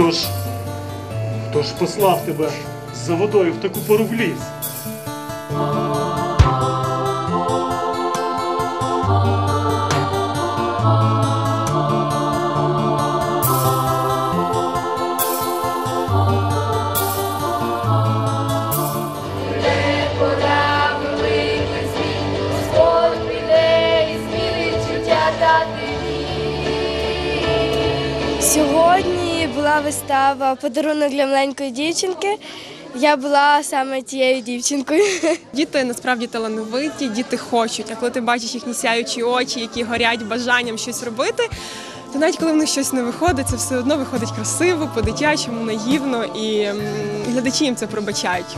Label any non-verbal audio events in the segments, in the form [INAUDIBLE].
Хто ж, хто ж послав тебе за водою в таку пору в ліс? Була вистава Подарунок для маленької дівчинки. Я була саме тією дівчинкою. [LAUGHS] Діти насправді талановиті, діти хочуть. А коли ти бачиш їхні сяючі очі, які горять бажанням щось робити, то навіть коли в них щось не виходить, це все одно виходить красиво, по-дитячому, наївно, і глядачі їм це пробачають.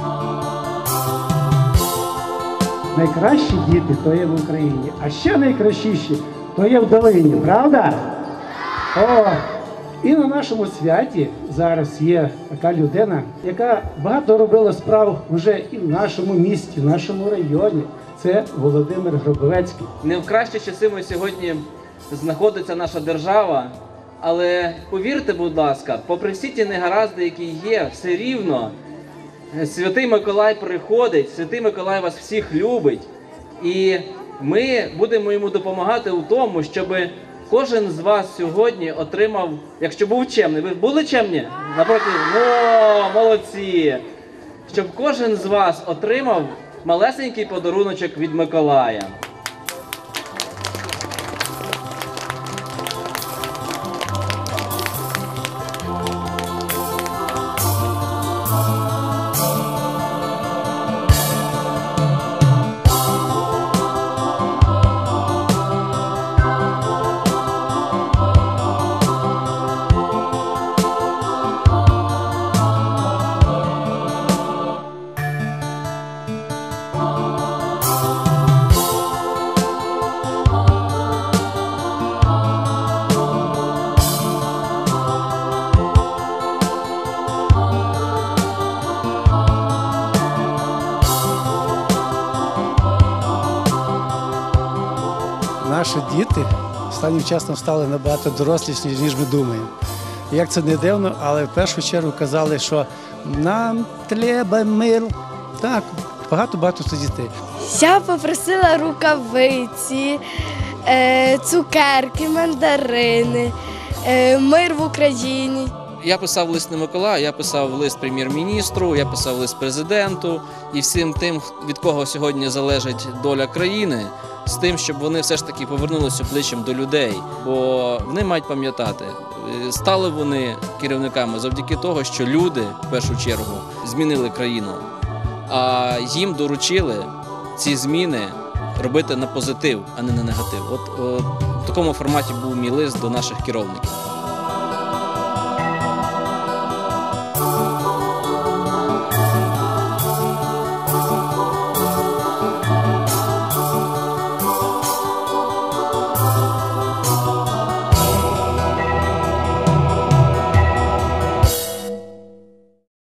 Найкращі діти то є в Україні, а ще найкращіші то є в долині, правда? О, і на нашому святі зараз є така людина, яка багато робила справ вже і в нашому місті, в нашому районі. Це Володимир Гробовецький. не в кращі часи ми сьогодні знаходиться наша держава. Але повірте, будь ласка, попри всі ті негаразди, які є, все рівно е, Святий Миколай приходить, Святий Миколай вас всіх любить. І ми будемо йому допомагати у тому, щоб кожен з вас сьогодні отримав, якщо був чемний, ви були чемні? Напроти, О, молодці! Щоб кожен з вас отримав малесенький подаруночок від Миколая. Наші діти останнім часом стали набагато доросліші, ніж ми думаємо. Як це не дивно, але в першу чергу казали, що нам треба мир. Так, багато-багато дітей. Я попросила рукавиці, е, цукерки, мандарини, е, мир в Україні. Я писав лист не Миколаю, я писав лист прем'єр-міністру, я писав лист президенту і всім тим, від кого сьогодні залежить доля країни, з тим, щоб вони все ж таки повернулися обличчям до людей. Бо вони мають пам'ятати, е, стали вони керівниками завдяки того, що люди в першу чергу змінили країну, а їм доручили ці зміни робити на позитив, а не на негатив. От, от в такому форматі був мій лист до наших керівників.